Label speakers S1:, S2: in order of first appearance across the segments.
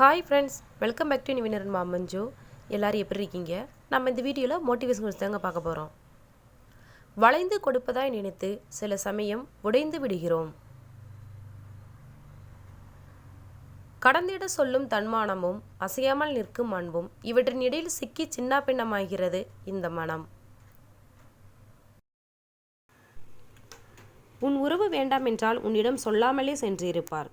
S1: Hi friends welcome back to நிவினரன் மாமஞ்சு எல்லோரும் எப்படி இருக்கீங்க? நம்ம இந்த வீடியோவில் மோட்டிவேஷன் குறித்து தாங்க பார்க்க போகிறோம் வளைந்து கொடுப்பதாய் நினைத்து சில சமயம் உடைந்து விடுகிறோம். கடந்திட சொல்லும் தன்மானமும் அசையாமல் நிற்கும் அன்பும் இவற்றின் இடையில் சிக்கி சின்ன பின்னமாகிறது இந்த மனம். உன் உறவு வேண்டாம் என்றால் உன்னிடம் சொல்லாமலே சென்றிருப்பார்.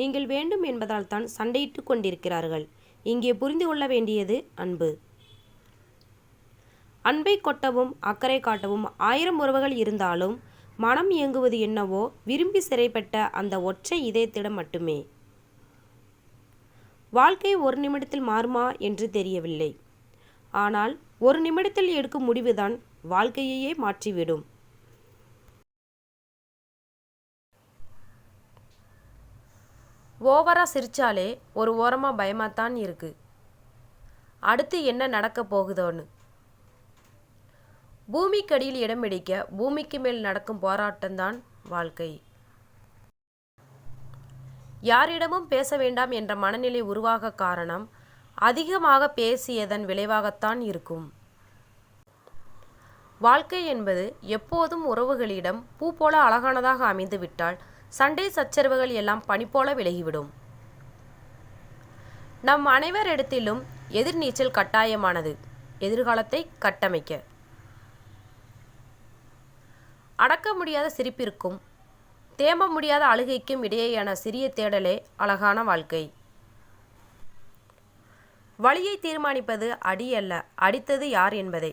S1: நீங்கள் வேண்டும் என்பதால் தான் சண்டையிட்டு கொண்டிருக்கிறார்கள். இங்கே புரிந்து கொள்ள வேண்டியது அன்பு. அன்பை கொட்டவும் அக்கறை காட்டவும் ஆயிரம் உறவுகள் இருந்தாலும் மனம் இயங்குவது என்னவோ விரும்பி சிறைப்பட்ட அந்த ஒற்றை இதயத்திடம் மட்டுமே. வாழ்க்கை ஒரு நிமிடத்தில் மாறுமா என்று தெரியவில்லை. ஆனால் ஒரு நிமிடத்தில் எடுக்கும் முடிவுதான் வாழ்க்கையையே மாற்றிவிடும். ஓவராக சிரிச்சாலே ஒரு ஓரமாக பயமாகத்தான் இருக்கு. அடுத்து என்ன நடக்க போகுதோன்னு. பூமிக்கடியில் இடம் பிடிக்க பூமிக்கு மேல் நடக்கும் போராட்டம்தான் வாழ்க்கை. யாரிடமும் பேச வேண்டாம் என்ற மனநிலை உருவாக காரணம் அதிகமாக பேசியதன் விளைவாகத்தான் இருக்கும். வாழ்க்கை என்பது எப்போதும் உறவுகளிடம் பூ போல அழகானதாக அமைந்துவிட்டால் சண்டை சச்சரவுகள் எல்லாம் பனி போல விலகிவிடும். நம் அனைவரிடத்திலும் எதிர்நீச்சல் கட்டாயமானது. எதிர்காலத்தை கட்டமைக்க. அடக்க முடியாத சிரிப்பிற்கும் தேம்ப முடியாத அழுகைக்கும் இடையேயான சிறிய தேடலே அழகான வாழ்க்கை. வழியை தீர்மானிப்பது அடி அல்ல அடித்தது யார் என்பதை.